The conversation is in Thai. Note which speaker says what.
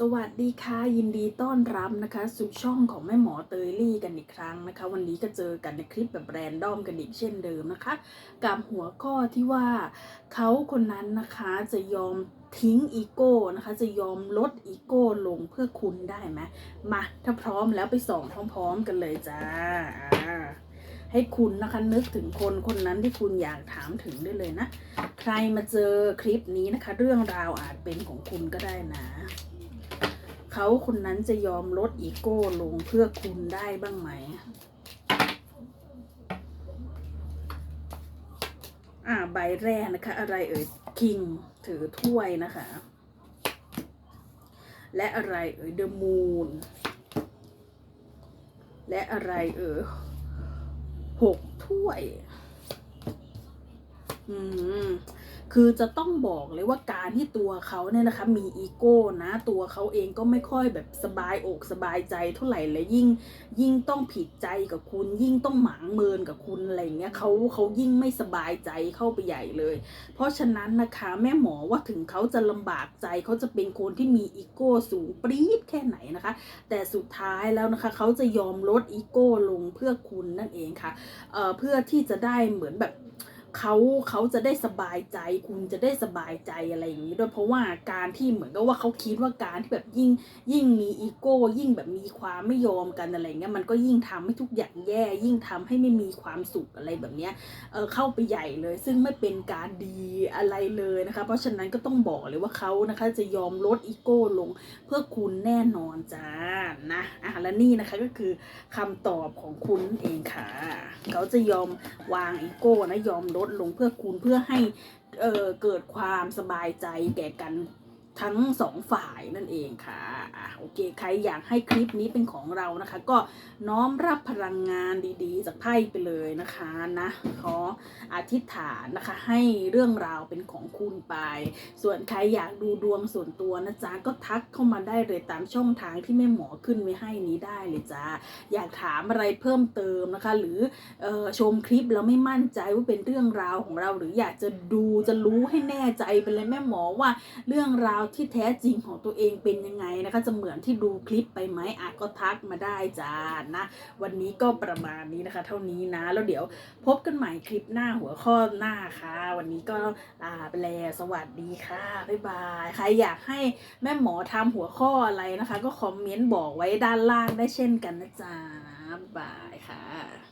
Speaker 1: สวัสดีค่ะ ยินดีต้อนรับนะคะ สู่ช่องของแม่หมอเตยลี่กันอีกครั้งนะคะ วันนี้ก็เจอกันในคลิปแบบแรนดอมกันอีกเช่นเดิมนะคะ กับหัวข้อที่ว่าเขาคนนั้นนะคะจะยอมทิ้งอีโก้นะคะ จะยอมลดอีโก้ลงเพื่อคุณได้ไหมมาถ้าพร้อมแล้วไปส่องพร้อมๆกันเลยจ้าอ่าให้คุณนะคะนึกถึงคนคนนั้นที่คุณอยากถามถึงได้เลยนะ ใครมาเจอคลิปนี้นะคะ เรื่องราวอาจเป็นของคุณก็ได้นะ เขาคนนั้นจะยอมลดอีโก้ลงเพื่อคุณได้บ้างไหม อ่าใบแรกนะคะ อะไรเอ่ยคิงถือถ้วยนะคะ และอะไรเอ่ยเดอะมูนและอะไรเอ่ยหกถ้วย อืม คือจะต้องบอกเลยว่าการที่ตัวเขาเนี่ยนะคะมีอีโก้นะ ตัวเขาเองก็ไม่ค่อยแบบสบายอกสบายใจเท่าไหร่เลยยิ่งยิ่งต้องผิดใจกับคุณ ยิ่งต้องหมางเมินกับคุณอะไรเงี้ยเขาเขายิ่งไม่สบายใจเข้าไปใหญ่เลย เพราะฉะนั้นนะคะแม่หมอว่าถึงเขาจะลำบากใจเขาจะเป็นคนที่มีอีโก้สูงปรี๊ดแค่ไหนนะคะ แต่สุดท้ายแล้วนะคะเขาจะยอมลดอีโก้ลงเพื่อคุณนั่นเองค่ะเอ่อเพื่อที่จะได้เหมือนแบบ เขาเขาจะได้สบายใจ คุณจะได้สบายใจอะไรอย่างนี้ด้วยเพราะว่าการที่เหมือนกับว่าเขาคิดว่าการที่แบบยิ่งยิ่งมีอีโก้ยิ่งแบบมีความไม่ยอมกันอะไรเงี้ยมันก็ยิ่งทำให้ทุกอย่างแย่ ยิ่งทำให้ไม่มีความสุขอะไรแบบเนี้ยเออเข้าไปใหญ่เลย ซึ่งไม่เป็นการดีอะไรเลยนะคะเพราะฉะนั้นก็ต้องบอกเลยว่าเขานะคะจะยอมลดอีโก้ลงเพื่อคุณแน่นอนจ้านะอะและนี่นะคะก็คือคำตอบของคุณเองค่ะ เขาจะยอมวางอีโก้นะยอมลดลงเพื่อคุณเพื่อให้เเกิดความสบายใจแก่กัน ทั้งสองฝ่ายนั่นเองค่ะอะโอเคใครอยากให้คลิปนี้เป็นของเรานะคะ ก็น้อมรับพลังงานดีๆ จากไพ่ไปเลยนะคะนะขออธิษฐานนะคะ ให้เรื่องราวเป็นของคุณไป ส่วนใครอยากดูดวงส่วนตัวนะจ๊ะก็ทักเข้ามาได้เลยตามช่องทางที่แม่หมอขึ้นไว้ให้นี้ได้เลยจ้าอยากถามอะไรเพิ่มเติมนะคะ หรือออชมคลิปแล้วไม่มั่นใจว่าเป็นเรื่องราวของเรา หรืออยากจะดูจะรู้ให้แน่ใจไปเลยแม่หมอว่าเรื่องราวาวที่แท้จริงของตัวเองเป็นยังไงนะคะ จะเหมือนที่ดูคลิปไปไหมอาจก็ทักมาได้จ้านะ วันนี้ก็ประมาณนี้นะคะ เท่านี้นะ แล้วเดี๋ยวพบกันใหม่คลิปหน้าหัวข้อหน้าค่ะ วันนี้ก็ลาไปแล้วสวัสดีค่ะบ๊ายบายใครอยากให้แม่หมอทำหัวข้ออะไรนะคะ ก็คอมเมนต์บอกไว้ด้านล่างได้เช่นกันนะจ๊ะบ๊ายบายค่ะ